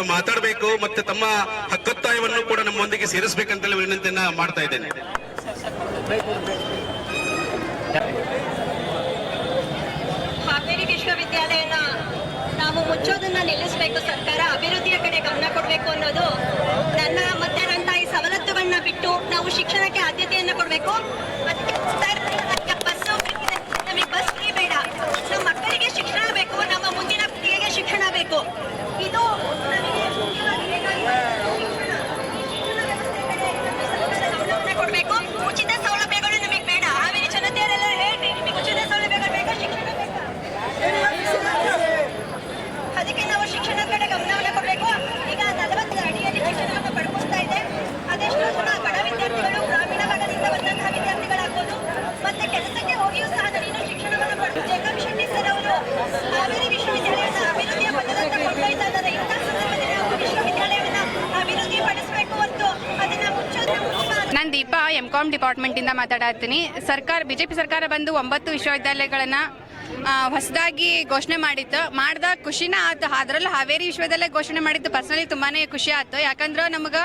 ವಿದ್ಯಾರ್ಥಿಗಳು ಮಾತಾಡಬೇಕು ಮತ್ತೆ ತಮ್ಮ ಹಕ್ಕೊತ್ತಾಯವನ್ನು ಕೂಡ ನಮ್ಮೊಂದಿಗೆ ಸೇರಿಸಬೇಕಂತೇಳಿ ವಿನಂತಿಯನ್ನ ಮಾಡ್ತಾ ಇದ್ದೇನೆ. ವಿಶ್ವವಿದ್ಯಾಲಯನ ನಾವು ಮುಚ್ಚೋದನ್ನ ನಿಲ್ಲಿಸಬೇಕು, ಸರ್ಕಾರ ಅಭಿವೃದ್ಧಿಯ ಕಡೆ ಗಮನ ಕೊಡಬೇಕು ಅನ್ನೋದು ನನ್ನ ಮತ್ತೆ ನನ್ನ ತಾಯಿ ಸವಲತ್ತುಗಳನ್ನ ಬಿಟ್ಟು ನಾವು ಶಿಕ್ಷಣಕ್ಕೆ ಆದ್ಯತೆಯನ್ನ ಕೊಡಬೇಕು ಅದಕ್ಕೆ ನಮ್ಗೆ ಬಸ್ಸು ಬೇಕಿದೆ. ನಮಗೆ ಬಸ್ ಫ್ರೀ ಬೇಡ ನಮ್ಮ ಮಕ್ಕಳಿಗೆ ಶಿಕ್ಷಣ ಬೇಕು ನಮ್ಮ ಮುಂದಿನ ಪೀಳಿಗೆಗೆ ಶಿಕ್ಷಣ ಬೇಕು ಇದು ನಮಗೆ ಮುಖ್ಯವಾಗಿ ಬೇಕಾಗಿರೋ ಶಿಕ್ಷಣ. ಈ ಶಿಕ್ಷಣ ವ್ಯವಸ್ಥೆ ಕಡೆ ನಮ್ಮ ಸರ್ಕಾರ ಗಮನವನ್ನ ಕೊಡಬೇಕು ಉಚಿತ ಸೌಲಭ್ಯಗಳು ನಮಗೆ ಬೇಡ ಹಾವೇರಿ ಜನತೆಯರೆಲ್ಲ ಹೇಳ್ರಿ ನಿಮಗೆ ಉಚಿತ ಸೌಲಭ್ಯಗಳು ಬೇಕಾ ಶಿಕ್ಷಣ ಬೇಕಾ ಅದಕ್ಕೆ ನಾವು ಶಿಕ್ಷಣ ಕಡೆ ಗಮನವನ್ನು ಕೊಡಬೇಕು ಈಗ ನಲವತ್ತು ಅಡಿಯಲ್ಲಿ ಶಿಕ್ಷಣವನ್ನು ಪಡ್ಕೊಳ್ತಾ ಇದೆ ಅದೆಷ್ಟೋ ಜನ ಬಡ ವಿದ್ಯಾರ್ಥಿಗಳು ಗ್ರಾಮೀಣ ಭಾಗದಿಂದ ಬಂದಂತಹ ವಿದ್ಯಾರ್ಥಿಗಳಾಗ್ಬೋದು ಮತ್ತೆ ಕೆಲಸಕ್ಕೆ ಹೋಗಿಯೂ ಸಹ ನೀನು ಶಿಕ್ಷಣವನ್ನು ಪಡೆದು ಜಗನ್ ಶೆಟ್ಟಿ ಸರ್ ಅವರು ಹಾವೇರಿ ವಿಶ್ವವಿದ್ಯಾಲಯದ ಅಭಿವೃದ್ಧಿಯ ಪದದತ್ತ ಕೊಂಡೊಯ್ತಾ ಇದ್ದಾರೆ ಇಂಥ ಸಂದರ್ಭದಲ್ಲಿ ನಾವು ವಿಶ್ವವಿದ್ಯಾಲಯವನ್ನ ಅಭಿವೃದ್ಧಿ ಪಡಿಸಬೇಕು ಮತ್ತು ಅದನ್ನ ಮುಚ್ಚೋದ್ರ ಮುಚ್ಚ ನಾನು ದೀಪಾ ಎಂ ಕಾಮ್ ಡಿಪಾರ್ಟ್ಮೆಂಟಿಂದ ಮಾತಾಡತ್ತೀನಿ ಸರ್ಕಾರ ಬಿಜೆಪಿ ಸರ್ಕಾರ ಬಂದು ಒಂಬತ್ತು ವಿಶ್ವವಿದ್ಯಾಲಯಗಳನ್ನು ಹೊಸದಾಗಿ ಘೋಷಣೆ ಮಾಡಿತ್ತು. ಮಾಡ್ದಾಗ ಖುಷಿನ ಆಯ್ತು. ಅದರಲ್ಲೂ ಹಾವೇರಿ ವಿಶ್ವದಲ್ಲೇ ಘೋಷಣೆ ಮಾಡಿದ್ದು ಪರ್ಸನಲಿ ತುಂಬಾ ಖುಷಿ ಆಯ್ತು. ಯಾಕಂದ್ರೆ ನಮ್ಗೆ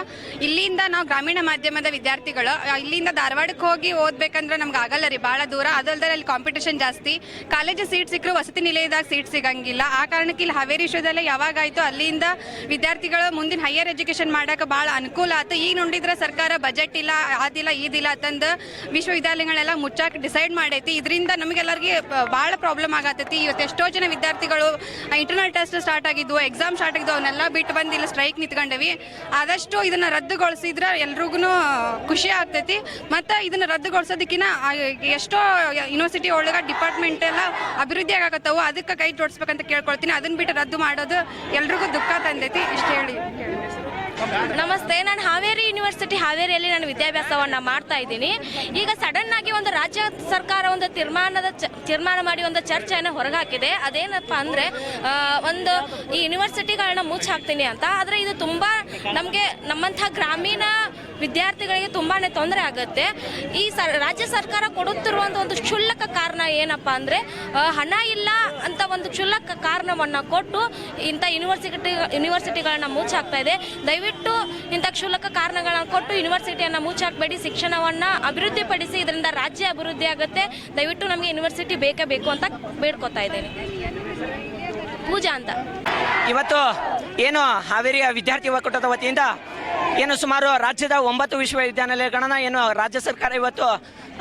ಇಲ್ಲಿಂದ ನಾವು ಗ್ರಾಮೀಣ ಮಾಧ್ಯಮದ ವಿದ್ಯಾರ್ಥಿಗಳು ಇಲ್ಲಿಂದ ಧಾರವಾಡಕ್ಕೆ ಹೋಗಿ ಓದ್ಬೇಕಂದ್ರೆ ನಮ್ಗೆ ಆಗಲ್ಲ ರೀ ಭಾಳ ದೂರ. ಅದಲ್ದೆ ಅಲ್ಲಿ ಕಾಂಪಿಟೇಷನ್ ಜಾಸ್ತಿ. ಕಾಲೇಜ್ ಸೀಟ್ ಸಿಕ್ಕರು ವಸತಿ ನಿಲಯದಾಗ ಸೀಟ್ ಸಿಗಂಗಿಲ್ಲ. ಆ ಕಾರಣಕ್ಕೆ ಇಲ್ಲಿ ಹಾವೇರಿ ವಿಶ್ವದಲ್ಲೇ ಯಾವಾಗ ಆಯ್ತು, ಅಲ್ಲಿಂದ ವಿದ್ಯಾರ್ಥಿಗಳು ಮುಂದಿನ ಹೈಯರ್ ಎಜುಕೇಶನ್ ಮಾಡಕ್ಕೆ ಭಾಳ ಅನುಕೂಲ ಆಯ್ತು ಈಗ ನೋಡಿದ್ರೆ ಸರ್ಕಾರ ಬಜೆಟ್ ಇಲ್ಲ ಆದಿಲ್ಲ ಇದಿಲ್ಲ ಅಂತಂದು ವಿಶ್ವವಿದ್ಯಾಲಯಗಳೆಲ್ಲ ಮುಚ್ಚಾಕ್ ಡಿಸೈಡ್ ಮಾಡೈತಿ. ಇದರಿಂದ ನಮಗೆಲ್ಲರಿಗೆ ಭಾಳ ಪ್ರಾಬ್ಲಮ್ ಆಗತ್ತೈತಿ ಇವತ್ತು ಎಷ್ಟೋ ಜನ ವಿದ್ಯಾರ್ಥಿಗಳು ಇಂಟರ್ನಲ್ ಟೆಸ್ಟ್ ಸ್ಟಾರ್ಟ್ ಆಗಿದ್ವು ಎಕ್ಸಾಮ್ ಸ್ಟಾರ್ಟ್ ಆಗಿದ್ವು ಅವನ್ನೆಲ್ಲ ಬಿಟ್ಟು ಬಂದು ಇಲ್ಲಿ ಸ್ಟ್ರೈಕ್ ನಿಂತ್ಕೊಂಡವಿ. ಆದಷ್ಟು ಇದನ್ನ ರದ್ದುಗೊಳಿಸಿದ್ರೆ ಎಲ್ರಿಗೂ ಖುಷಿ ಆಗ್ತೈತಿ. ಮತ್ತು ಇದನ್ನ ರದ್ದುಗೊಳಿಸೋದಕ್ಕಿಂತ ಎಷ್ಟೋ ಯೂನಿವರ್ಸಿಟಿ ಒಳಗೆ ಡಿಪಾರ್ಟ್ಮೆಂಟ್ ಎಲ್ಲ ಅಭಿವೃದ್ಧಿ ಆಗತ್ತವು ಅದಕ್ಕೆ ಕೈ ಜೋಡಿಸ್ಬೇಕಂತ ಕೇಳ್ಕೊಳ್ತೀನಿ. ಅದನ್ನ ಬಿಟ್ಟು ರದ್ದು ಮಾಡೋದು ಎಲ್ರಿಗೂ ದುಃಖ ತಂದೈತಿ. ಇಷ್ಟು ಹೇಳಿ. ನಮಸ್ತೆ, ನಾನು ಹಾವೇರಿ ಯೂನಿವರ್ಸಿಟಿ ಹಾವೇರಿಯಲ್ಲಿ ನಾನು ವಿದ್ಯಾಭ್ಯಾಸವನ್ನು ಮಾಡ್ತಾ ಇದ್ದೀನಿ. ಈಗ ಸಡನ್ ಆಗಿ ಒಂದು ರಾಜ್ಯ ಸರ್ಕಾರ ಒಂದು ತೀರ್ಮಾನದ ತೀರ್ಮಾನ ಮಾಡಿ ಒಂದು ಚರ್ಚೆಯನ್ನು ಹೊರಗಾಕಿದೆ. ಅದೇನಪ್ಪ ಅಂದ್ರೆ ಒಂದು ಈ ಯೂನಿವರ್ಸಿಟಿಗಳನ್ನ ಮುಚ್ಚಾಕ್ತೀನಿ ಅಂತ. ಆದರೆ ಇದು ತುಂಬಾ ನಮಗೆ ನಮ್ಮಂಥ ಗ್ರಾಮೀಣ ವಿದ್ಯಾರ್ಥಿಗಳಿಗೆ ತುಂಬಾನೇ ತೊಂದರೆ ಆಗುತ್ತೆ. ಈ ಸರ್, ರಾಜ್ಯ ಸರ್ಕಾರ ಕೊಡುತ್ತಿರುವಂಥ ಒಂದು ಕ್ಷುಲ್ಲಕ ಕಾರಣ ಏನಪ್ಪ ಅಂದ್ರೆ ಹಣ ಇಲ್ಲ ಅಂತ ಒಂದು ಕ್ಷುಲ್ಲಕ ಕಾರಣವನ್ನ ಕೊಟ್ಟು ಇಂಥ ಯೂನಿವರ್ಸಿಟಿ, ಯೂನಿವರ್ಸಿಟಿಗಳನ್ನ ಮುಚ್ಚಾಕ್ತಾ ಇದೆ. ದಯವಿಟ್ಟು ಇಂಥ ಕ್ಷುಲ್ಲಕ ಕಾರಣಗಳನ್ನ ಕೊಟ್ಟು ಯೂನಿವರ್ಸಿಟಿಯನ್ನ ಮುಚ್ಚಾಕ್ಬೇಡಿ ಶಿಕ್ಷಣವನ್ನ ಅಭಿವೃದ್ಧಿಪಡಿಸಿ ಇದರಿಂದ ರಾಜ್ಯ ಅಭಿವೃದ್ಧಿ ಆಗುತ್ತೆ. ದಯವಿಟ್ಟು ನಮಗೆ ಯೂನಿವರ್ಸಿಟಿ ಬೇಕೇ ಬೇಕು ಅಂತ ಬೇಡ್ಕೊತಾ ಇದ್ದೇನೆ. ಪೂಜಾ ಅಂತ. ಇವತ್ತು ಏನು ಹಾವೇರಿಯ ವಿದ್ಯಾರ್ಥಿ ಒಕ್ಕೂಟದ ವತಿಯಿಂದ ಏನು ಸುಮಾರು ರಾಜ್ಯದ ಒಂಬತ್ತು ವಿಶ್ವವಿದ್ಯಾನಿಲಯಗಳನ್ನು ಏನು ರಾಜ್ಯ ಸರ್ಕಾರ ಇವತ್ತು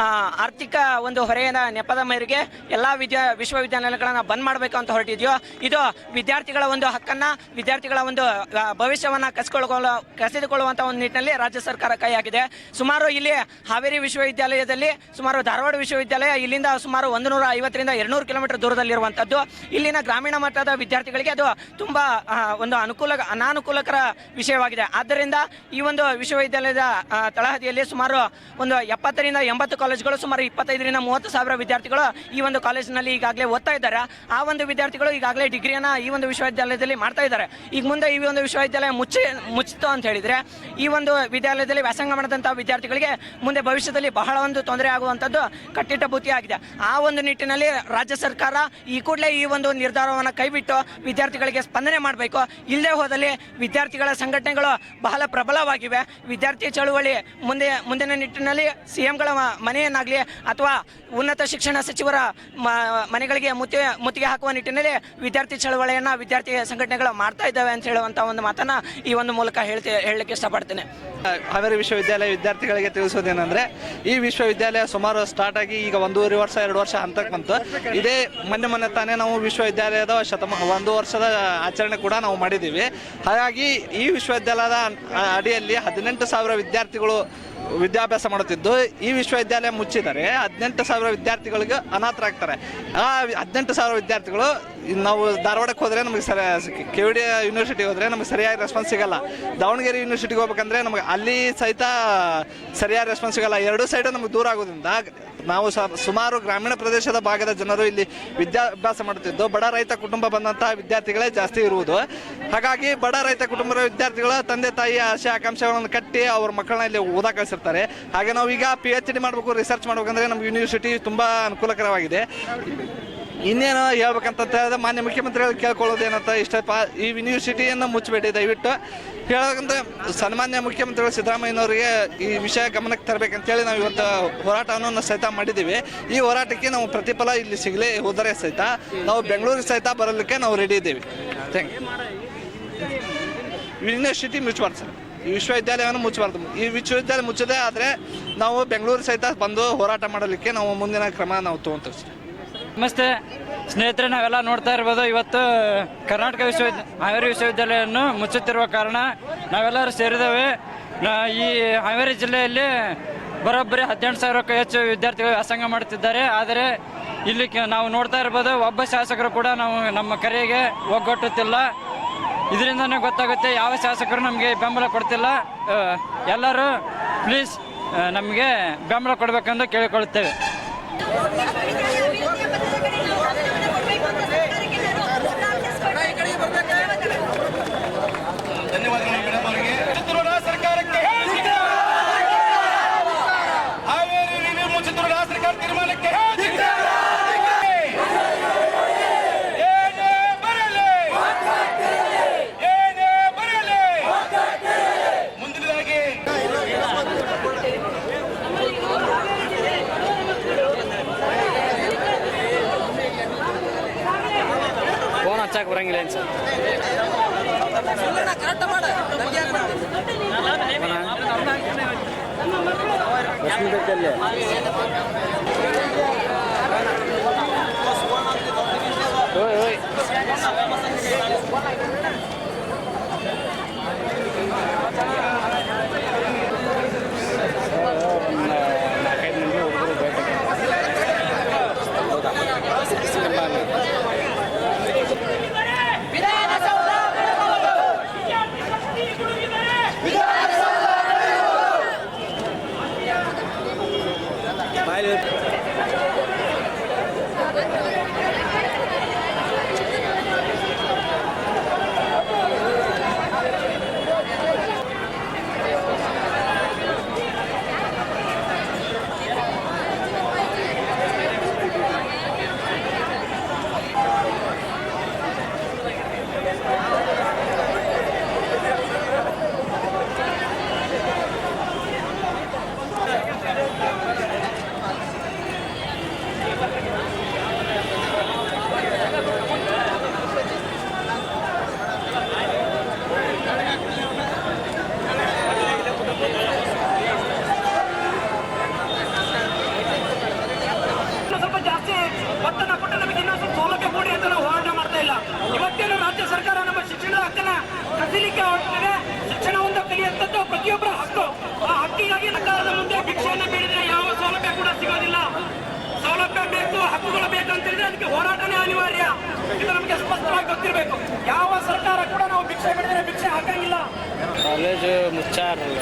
ಆರ್ಥಿಕ ಒಂದು ಹೊರೆಯ ನೆಪದ ಮೇರೆಗೆ ಎಲ್ಲ ವಿದ್ಯಾ, ವಿಶ್ವವಿದ್ಯಾನಿಲಯಗಳನ್ನು ಬಂದ್ ಮಾಡಬೇಕು ಅಂತ ಹೊರಟಿದೆಯೋ, ಇದು ವಿದ್ಯಾರ್ಥಿಗಳ ಒಂದು ಹಕ್ಕನ್ನ, ವಿದ್ಯಾರ್ಥಿಗಳ ಒಂದು ಭವಿಷ್ಯವನ್ನು ಕಸಿಕೊಳ್ಳ ಕಸಿದುಕೊಳ್ಳುವಂತ ಒಂದು ನಿಟ್ಟಿನಲ್ಲಿ ರಾಜ್ಯ ಸರ್ಕಾರ ಕೈ ಹಾಕಿದೆ. ಸುಮಾರು ಇಲ್ಲಿ ಹಾವೇರಿ ವಿಶ್ವವಿದ್ಯಾಲಯದಲ್ಲಿ, ಸುಮಾರು ಧಾರವಾಡ ವಿಶ್ವವಿದ್ಯಾಲಯ ಇಲ್ಲಿಂದ ಸುಮಾರು ಒಂದು ನೂರ ಐವತ್ತರಿಂದ ಎರಡ್ನೂರು ಕಿಲೋಮೀಟರ್ ದೂರದಲ್ಲಿರುವಂಥದ್ದು ಇಲ್ಲಿನ ಗ್ರಾಮೀಣ ಮಟ್ಟದ ವಿದ್ಯಾರ್ಥಿಗಳಿಗೆ ಅದು ತುಂಬಾ ಒಂದು ಅನುಕೂಲ, ಅನಾನುಕೂಲಕರ ವಿಷಯವಾಗಿದೆ. ಆದ್ದರಿಂದ ಈ ಒಂದು ವಿಶ್ವವಿದ್ಯಾಲಯದ ತಳಹದಿಯಲ್ಲಿ ಸುಮಾರು ಒಂದು ಎಪ್ಪತ್ತರಿಂದ ಎಂಬತ್ತು ಕಾಲೇಜುಗಳು ಸುಮಾರು ಇಪ್ಪತ್ತೈದರಿಂದ ಮೂವತ್ತು ಸಾವಿರ ವಿದ್ಯಾರ್ಥಿಗಳು ಈ ಒಂದು ಕಾಲೇಜಿನಲ್ಲಿ ಈಗಾಗಲೇ ಓದ್ತಾ ಇದ್ದಾರೆ. ಆ ಒಂದು ವಿದ್ಯಾರ್ಥಿಗಳು ಈಗಾಗಲೇ ಡಿಗ್ರಿಯನ್ನು ಈ ಒಂದು ವಿಶ್ವವಿದ್ಯಾಲಯದಲ್ಲಿ ಮಾಡ್ತಾ ಇದ್ದಾರೆ. ಈಗ ಮುಂದೆ ಈ ಒಂದು ವಿಶ್ವವಿದ್ಯಾಲಯ ಮುಚ್ಚಿ ಮುಚ್ಚಿತು ಅಂತ ಹೇಳಿದರೆ ಈ ಒಂದು ವಿದ್ಯಾಲಯದಲ್ಲಿ ವ್ಯಾಸಂಗ ಮಾಡಿದಂಥ ವಿದ್ಯಾರ್ಥಿಗಳಿಗೆ ಮುಂದೆ ಭವಿಷ್ಯದಲ್ಲಿ ಬಹಳ ಒಂದು ತೊಂದರೆ ಆಗುವಂಥದ್ದು ಕಟ್ಟಿಟ್ಟ ಬುತ್ತಿ ಆ ಒಂದು ನಿಟ್ಟಿನಲ್ಲಿ ರಾಜ್ಯ ಸರ್ಕಾರ ಈ ಕೂಡಲೇ ಈ ಒಂದು ನಿರ್ಧಾರವನ್ನು ಕೈಬಿಟ್ಟು ವಿದ್ಯಾರ್ಥಿಗಳಿಗೆ ಸ್ಪಂದನೆ ಮಾಡಬೇಕು. ಇಲ್ಲದೆ ಹೋದಲ್ಲಿ ವಿದ್ಯಾರ್ಥಿಗಳ ಸಂಘಟನೆಗಳು ಬಹಳ ಪ್ರಬಲವಾಗಿವೆ. ವಿದ್ಯಾರ್ಥಿ ಚಳುವಳಿ ಮುಂದೆ, ಮುಂದಿನ ನಿಟ್ಟಿನಲ್ಲಿ ಸಿ ಎಂಗಳ ಮನೆಯನ್ನಾಗಲಿ ಅಥವಾ ಉನ್ನತ ಶಿಕ್ಷಣ ಸಚಿವರ ಮನೆಗಳಿಗೆ ಮುತ್ತಿ ಮುತ್ತಿಗೆ ಹಾಕುವ ನಿಟ್ಟಿನಲ್ಲಿ ವಿದ್ಯಾರ್ಥಿ ಚಳವಳಿಯನ್ನು ವಿದ್ಯಾರ್ಥಿ ಸಂಘಟನೆಗಳು ಮಾಡ್ತಾ ಇದ್ದಾವೆ ಅಂತ ಹೇಳುವಂಥ ಒಂದು ಮಾತನ್ನ ಈ ಒಂದು ಮೂಲಕ ಹೇಳ್ತಿ, ಹೇಳಲಿಕ್ಕೆ ಇಷ್ಟಪಡ್ತೇನೆ. ಹಾವೇರಿ ವಿಶ್ವವಿದ್ಯಾಲಯ ವಿದ್ಯಾರ್ಥಿಗಳಿಗೆ ತಿಳಿಸೋದೇನೆಂದ್ರೆ ಈ ವಿಶ್ವವಿದ್ಯಾಲಯ ಸುಮಾರು ಸ್ಟಾರ್ಟ್ ಆಗಿ ಈಗ ಒಂದೂವರೆ ವರ್ಷ, ಎರಡು ವರ್ಷ ಹಂತಕ್ಕೆ ಬಂತು. ಇದೇ ಮೊನ್ನೆ ಮೊನ್ನೆ ತಾನೇ ನಾವು ವಿಶ್ವವಿದ್ಯಾಲಯದ ಶತಮ, ಒಂದು ವರ್ಷದ ಆಚರಣೆ ಕೂಡ ನಾವು ಮಾಡಿದ್ದೀವಿ. ಹಾಗಾಗಿ ಈ ವಿಶ್ವವಿದ್ಯಾಲಯದ ಅಡಿಯಲ್ಲಿ ಹದಿನೆಂಟು ಸಾವಿರ ವಿದ್ಯಾರ್ಥಿಗಳು ವಿದ್ಯಾಭ್ಯಾಸ ಮಾಡುತ್ತಿದ್ದು ಈ ವಿಶ್ವವಿದ್ಯಾಲಯ ಮುಚ್ಚಿದರೆ ಹದಿನೆಂಟು ಸಾವಿರ ವಿದ್ಯಾರ್ಥಿಗಳಿಗೆ ಅನಾಥರಾಗ್ತಾರೆ. ಆ ಹದಿನೆಂಟು ಸಾವಿರ ವಿದ್ಯಾರ್ಥಿಗಳು ನಾವು ಧಾರವಾಡಕ್ಕೆ ಹೋದರೆ ನಮಗೆ ಸರಿ ಕೆ ವಿ ಡಿ ಯೂನಿವರ್ಸಿಟಿ ಹೋದರೆ ನಮಗೆ ಸರಿಯಾಗಿ ರೆಸ್ಪಾನ್ಸ್ ಸಿಗಲ್ಲ. ದಾವಣಗೆರೆ ಯೂನಿವರ್ಸಿಟಿಗೆ ಹೋಗ್ಬೇಕಂದ್ರೆ ನಮಗೆ ಅಲ್ಲಿ ಸಹಿತ ಸರಿಯಾದ ರೆಸ್ಪಾನ್ಸ್ ಸಿಗಲ್ಲ. ಎರಡೂ ಸೈಡು ನಮಗೆ ದೂರ ಆಗೋದ್ರಿಂದ ನಾವು ಸುಮಾರು ಗ್ರಾಮೀಣ ಪ್ರದೇಶದ ಭಾಗದ ಜನರು ಇಲ್ಲಿ ವಿದ್ಯಾಭ್ಯಾಸ ಮಾಡುತ್ತಿದ್ದು, ಬಡ ರೈತ ಕುಟುಂಬ ಬಂದಂತಹ ವಿದ್ಯಾರ್ಥಿಗಳೇ ಜಾಸ್ತಿ ಇರುವುದು. ಹಾಗಾಗಿ ಬಡ ರೈತ ಕುಟುಂಬದ ವಿದ್ಯಾರ್ಥಿಗಳ ತಂದೆ ತಾಯಿಯ ಆಸೆ, ಆಕಾಂಕ್ಷೆಗಳನ್ನು ಕಟ್ಟಿ ಅವ್ರ ಮಕ್ಕಳನ್ನ ಇಲ್ಲಿ ಓದಾ ಕಳಿಸಿರ್ತಾರೆ. ಹಾಗೆ ನಾವು ಈಗ ಪಿ ಎಚ್ ಡಿ ಮಾಡಬೇಕು ರಿಸರ್ಚ್ ಮಾಡಬೇಕಂದ್ರೆ ನಮ್ಗೆ ಯೂನಿವರ್ಸಿಟಿ ತುಂಬ ಅನುಕೂಲಕರವಾಗಿದೆ. ಇನ್ನೇನು ಹೇಳ್ಬೇಕಂತ ಹೇಳಿದ್ರೆ ಮಾನ್ಯ ಮುಖ್ಯಮಂತ್ರಿಗಳು ಕೇಳ್ಕೊಳ್ಳೋದೇನಂತ ಇಷ್ಟಪ್ಪ ಈ ಯೂನಿವರ್ಸಿಟಿಯನ್ನು ಮುಚ್ಚಬೇಡಿ, ದಯವಿಟ್ಟು. ಹೇಳೋದಂದ್ರೆ, ಸನ್ಮಾನ್ಯ ಮುಖ್ಯಮಂತ್ರಿಗಳು ಸಿದ್ದರಾಮಯ್ಯನವರಿಗೆ ಈ ವಿಷಯ ಗಮನಕ್ಕೆ ತರಬೇಕಂತೇಳಿ ನಾವು ಇವತ್ತು ಹೋರಾಟವನ್ನು ಸಹಿತ ಮಾಡಿದ್ದೀವಿ. ಈ ಹೋರಾಟಕ್ಕೆ ನಾವು ಪ್ರತಿಫಲ ಇಲ್ಲಿ ಸಿಗಲೇ ಹೋದರೆ ಸಹಿತ, ನಾವು ಬೆಂಗಳೂರಿಗೆ ಸಹಿತ ಬರಲಿಕ್ಕೆ ನಾವು ರೆಡಿ ಇದ್ದೀವಿ. ಥ್ಯಾಂಕ್ ಯು ಯೂನಿವರ್ಸಿಟಿ ಮುಚ್ಚಬಾರ್ದು ಸರ್. ಈ ವಿಶ್ವವಿದ್ಯಾಲಯವನ್ನು ಮುಚ್ಚಬಾರ್ದು ಈ ವಿಶ್ವವಿದ್ಯಾಲಯ ಮುಚ್ಚದೆ ಆದರೆ ನಾವು ಬೆಂಗಳೂರು ಸಹಿತ ಬಂದು ಹೋರಾಟ ಮಾಡಲಿಕ್ಕೆ ನಾವು ಮುಂದಿನ ಕ್ರಮ ನಾವು ತೊಗೊತೀವಿ ಸರ್. ನಮಸ್ತೆ. ಸ್ನೇಹಿತರೆ, ನಾವೆಲ್ಲ ನೋಡ್ತಾ ಇರ್ಬೋದು, ಇವತ್ತು ಕರ್ನಾಟಕ ವಿಶ್ವವಿದ್ಯಾ ಹಾವೇರಿ ವಿಶ್ವವಿದ್ಯಾಲಯವನ್ನು ಮುಚ್ಚುತ್ತಿರುವ ಕಾರಣ ನಾವೆಲ್ಲರೂ ಸೇರಿದ್ದೇವೆ. ಈ ಹಾವೇರಿ ಜಿಲ್ಲೆಯಲ್ಲಿ ಬರೋಬ್ಬರಿ ಹದಿನೆಂಟು ಸಾವಿರಕ್ಕೂ ಹೆಚ್ಚು ವಿದ್ಯಾರ್ಥಿಗಳು ವ್ಯಾಸಂಗ ಮಾಡುತ್ತಿದ್ದಾರೆ. ಆದರೆ ಇಲ್ಲಿ ನಾವು ನೋಡ್ತಾ ಇರ್ಬೋದು, ಒಬ್ಬ ಶಾಸಕರು ಕೂಡ ನಾವು ನಮ್ಮ ಕರೆಗೆ ಒಗ್ಗಟ್ಟುತ್ತಿಲ್ಲ ಇದರಿಂದನೇ ಗೊತ್ತಾಗುತ್ತೆ, ಯಾವ ಶಾಸಕರು ನಮಗೆ ಬೆಂಬಲ ಕೊಡ್ತಿಲ್ಲ. ಎಲ್ಲರೂ ಪ್ಲೀಸ್ ನಮಗೆ ಬೆಂಬಲ ಕೊಡಬೇಕೆಂದು ಕೇಳಿಕೊಳ್ಳುತ್ತೇವೆ. দশ মিটার চললে ওই ওই ಸ್ವಲ್ಪ ಜಾಸ್ತಿ ಕೊಟ್ಟು ನಮಗೆ ಇನ್ನೊಂದು ಸೌಲಭ್ಯ ಕೊಡಿ ಅಂತ ನಾವು ಹೋರಾಟ ಮಾಡ್ತಾ ಇಲ್ಲ. ಇವತ್ತೇನು ರಾಜ್ಯ ಸರ್ಕಾರ ನಮ್ಮ ಶಿಕ್ಷಣ ಹಕ್ಕನ್ನ ಕಸಿಲಿಕ್ಕೆ ಹೊರಟಿದೆ ಶಿಕ್ಷಣವನ್ನು ಕಲಿಯುವಂಥದ್ದು ಪ್ರತಿಯೊಬ್ಬರ ಹಕ್ಕು. ಆ ಹಕ್ಕಿಗಾಗಿ ಸರ್ಕಾರದ ಮುಂದೆ ಭಿಕ್ಷೆಯನ್ನು ಬೇಡಿದ್ರೆ ಯಾವ ಸೌಲಭ್ಯ ಕೂಡ ಸಿಗೋದಿಲ್ಲ. ಸೌಲಭ್ಯ ಬೇಕು, ಹಕ್ಕುಗಳು ಬೇಕು ಅಂತ ಹೇಳಿದ್ರೆ ಅದಕ್ಕೆ ಹೋರಾಟನೇ ಅನಿವಾರ್ಯ. ಇದು ನಮಗೆ ಸ್ಪಷ್ಟವಾಗಿ ಗೊತ್ತಿರಬೇಕು. ಯಾವ ಸರ್ಕಾರ ಕೂಡ ನಾವು ಭಿಕ್ಷೆ ಬಿಡಿದ್ರೆ ಭಿಕ್ಷೆ ಹಾಕಂಗಿಲ್ಲ. ಕಾಲೇಜು ಮುಚ್ಚಾರಲ್ಲ.